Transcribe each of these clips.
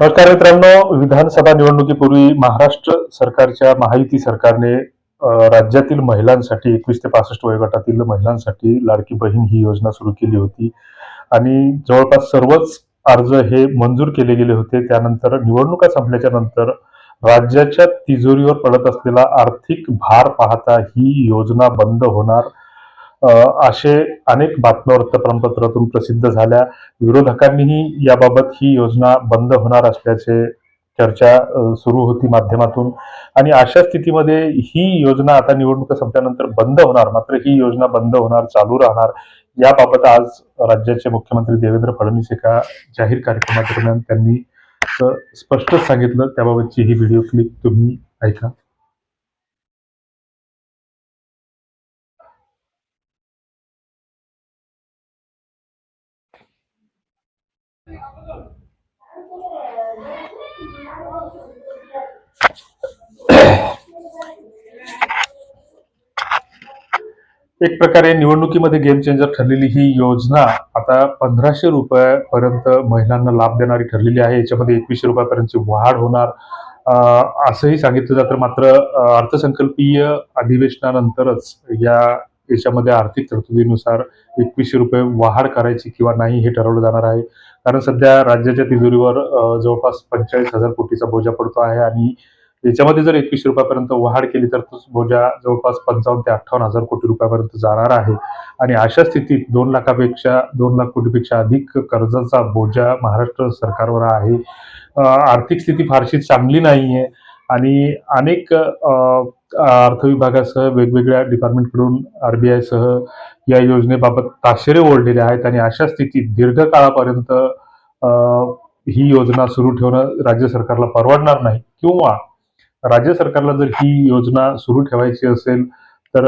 नमस्कार मित्रांनो विधानसभा निवडणुकीपूर्वी महाराष्ट्र सरकारच्या महायुती सरकारने राज्यातील महिलांसाठी एकवीस ते पासष्ट वयोगटातील महिलांसाठी लाडकी बहीण ही योजना सुरू केली होती. आणि जवळपास सर्वच अर्ज हे मंजूर केले गेले होते. त्यानंतर निवडणुका संपल्याच्या नंतर राज्याच्या तिजोरीवर पडत असलेला आर्थिक भार पाहता ही योजना बंद होणार. असे अनेक बातम्या वृत्तपत्रातून प्रसिद्ध झाल्या. विरोधकांनीही याबाबत ही योजना बंद होणार असल्याचे चर्चा सुरू होती माध्यमातून. आणि अशा स्थितीमध्ये ही योजना आता निवडणुका संपल्यानंतर बंद होणार मात्र ही योजना बंद होणार चालू राहणार याबाबत आज राज्याचे मुख्यमंत्री देवेंद्र फडणवीस एका जाहीर कार्यक्रमादरम्यान त्यांनी स्पष्टच सांगितलं. त्याबाबतची ही व्हिडिओ क्लिप तुम्ही ऐका. एक प्रकारे निवडणुकीमध्ये गेम चेंजर ठरलेली ही योजना आता पंधराशे रुपयापर्यंत महिलांना लाभ देणारी ठरलेली आहे. याच्यामध्ये एकवीसशे रुपयापर्यंतची वाढ होणार. असंही सांगितलं जातं मात्र अर्थसंकल्पीय अधिवेशनानंतरच या याच्यामध्ये आर्थिक तरतुदीनुसार एकवीसशे रुपये वाढ करायची किंवा नाही हे ठरवलं जाणार आहे. कारण सध्या राज्याच्या तिजोरीवर जवळपास पंचेचाळीस हजार कोटीचा बोजा पडतो आहे आणि याच्यामध्ये जर एकवीसशे रुपयापर्यंत वाढ केली तर तो बोजा जवळपास पंचावन्न ते अठ्ठावन्न हजार कोटी रुपयापर्यंत जाणार आहे. आणि अशा स्थितीत दोन लाखापेक्षा दोन लाख कोटीपेक्षा अधिक कर्जाचा बोजा महाराष्ट्र सरकारवर आहे. आर्थिक स्थिती फारशी चांगली नाही आहे आणि अनेक अर्थ विभागासह वेगवेगळ्या डिपार्टमेंटकडून आर बी आयसह या योजनेबाबत ताशेरे ओढलेले आहेत आणि अशा स्थितीत दीर्घकाळापर्यंत ही योजना सुरू ठेवणं राज्य सरकारला परवडणार नाही. किंवा राज्य सरकारला जर ही योजना सुरू ठेवायची असेल तर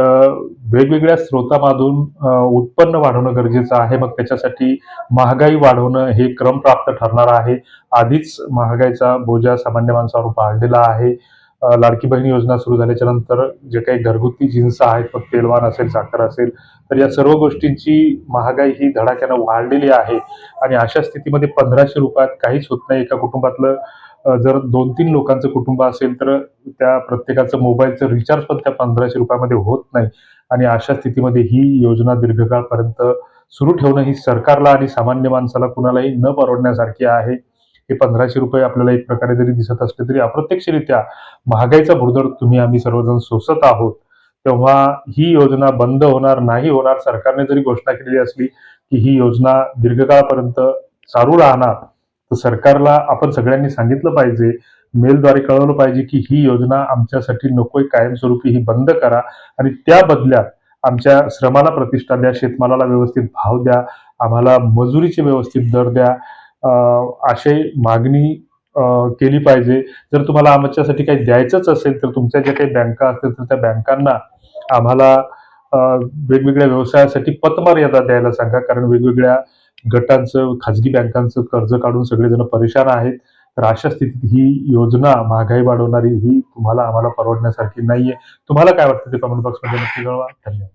वेगवेगळ्या स्रोतामधून उत्पन्न वाढवणं गरजेचं आहे. मग त्याच्यासाठी महागाई वाढवणं हे क्रमप्राप्त ठरणार आहे. आधीच महागाईचा बोजा सामान्य माणसावर वाढलेला आहे. लाडकी बहीण योजना सुरू झाल्याच्यानंतर जे काही घरगुती जिन्स आहेत मग तेलवान असेल साखर असेल तर या सर्व गोष्टींची महागाई ही धडाक्यानं वाढलेली आहे. आणि अशा स्थितीमध्ये पंधराशे रुपयात काहीच होत नाही. एका कुटुंबातलं जर दोन तीन लोकांचं कुटुंब असेल तर त्या प्रत्येकाचं मोबाईलचं रिचार्ज पण त्या पंधराशे रुपयामध्ये होत नाही. आणि अशा स्थितीमध्ये ही योजना दीर्घकाळपर्यंत सुरू ठेवणं ही सरकारला आणि सामान्य माणसाला कुणालाही न परवडण्यासारखी आहे. हे पंधराशे रुपये आपल्याला एक प्रकारे जरी दिसत असले तरी अप्रत्यक्षरित्या महागाईचा भुर्दड तुम्ही आम्ही सर्वजण सोसत आहोत. तेव्हा ही योजना बंद होणार नाही होणार सरकारने जरी घोषणा केलेली असली की ही योजना दीर्घकाळापर्यंत चालू राहणार तर सरकारला आपण सगळ्यांनी सांगितलं पाहिजे मेलद्वारे कळवलं पाहिजे की ही योजना आमच्यासाठी नकोय कायमस्वरूपी ही बंद करा आणि त्या बदल्यात आमच्या श्रमाला प्रतिष्ठा द्या शेतमालाला व्यवस्थित भाव द्या आम्हाला मजुरीचे व्यवस्थित दर द्या. असे अशी मागणी केली पाहिजे. जर तुम्हाला आमच्यासाठी काही द्यायचंच असेल तर तुमच्या ज्या काही बँका असतील तर त्या बँकांना आम्हाला वेगवेगळ्या व्यवसायासाठी पतमर्यादा द्यायला सांगा. कारण वेगवेगळ्या गटांचं खाजगी बँकांचं कर्ज काढून सगळेजण परेशान आहेत. तर अशा स्थितीत ही योजना महागाई वाढवणारी ही तुम्हाला आम्हाला परवडण्यासारखी नाहीये. तुम्हाला काय वाटतं ते कमेंट बॉक्समध्ये नक्की कळवा. धन्यवाद.